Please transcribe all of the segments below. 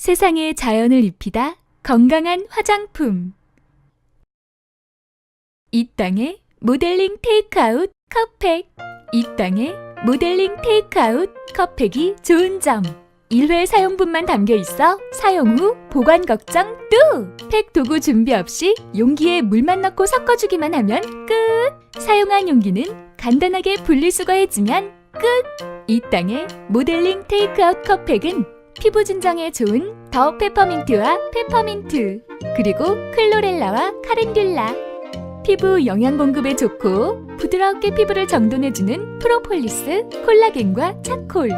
세상에 자연을 입히다 건강한 화장품. 이 땅의 모델링 테이크아웃 컵팩. 이 땅의 모델링 테이크아웃 컵팩이 좋은 점. 1회 사용분만 담겨 있어 사용 후 보관 걱정 뚝! 팩 도구 준비 없이 용기에 물만 넣고 섞어주기만 하면 끝! 사용한 용기는 간단하게 분리수거해주면 끝! 이 땅의 모델링 테이크아웃 컵팩은 피부 진정에 좋은 더 페퍼민트와 페퍼민트 그리고 클로렐라와 카렌듈라 피부 영양 공급에 좋고 부드럽게 피부를 정돈해주는 프로폴리스, 콜라겐과 차콜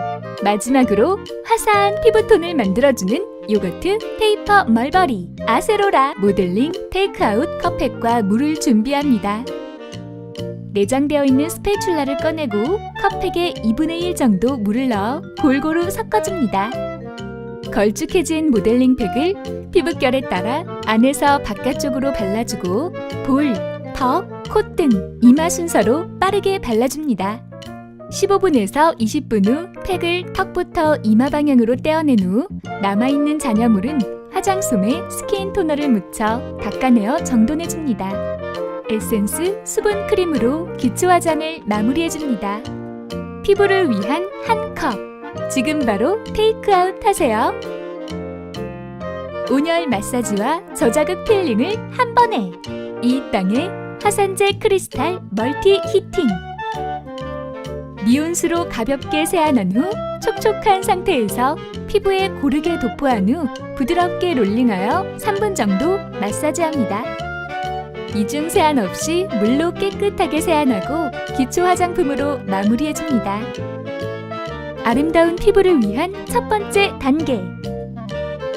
마지막으로 화사한 피부톤을 만들어주는 요거트 페이퍼 멀버리 아세로라 모델링 테이크아웃 컵팩과 물을 준비합니다. 내장되어 있는 스패츌라를 꺼내고 컵팩에 2분의 1 정도 물을 넣어 골고루 섞어줍니다. 걸쭉해진 모델링 팩을 피부결에 따라 안에서 바깥쪽으로 발라주고 볼, 턱, 콧 등, 이마 순서로 빠르게 발라줍니다. 15분에서 20분 후 팩을 턱부터 이마 방향으로 떼어낸 후 남아있는 잔여물은 화장솜에 스킨 토너를 묻혀 닦아내어 정돈해줍니다. 에센스, 수분 크림으로 기초 화장을 마무리해줍니다. 피부를 위한 한 컵. 지금 바로 테이크아웃 하세요. 온열 마사지와 저자극 필링을 한 번에. 이 땅의 화산재 크리스탈 멀티 히팅. 미온수로 가볍게 세안한 후 촉촉한 상태에서 피부에 고르게 도포한 후 부드럽게 롤링하여 3분 정도 마사지합니다. 이중 세안 없이 물로 깨끗하게 세안하고 기초 화장품으로 마무리해줍니다. 아름다운 피부를 위한 첫 번째 단계.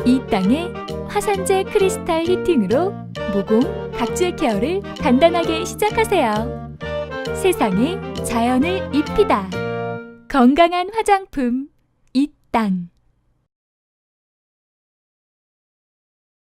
이 땅의 화산재 크리스탈 히팅으로 모공, 각질 케어를 간단하게 시작하세요. 세상에 자연을 입히다. 건강한 화장품 이 땅.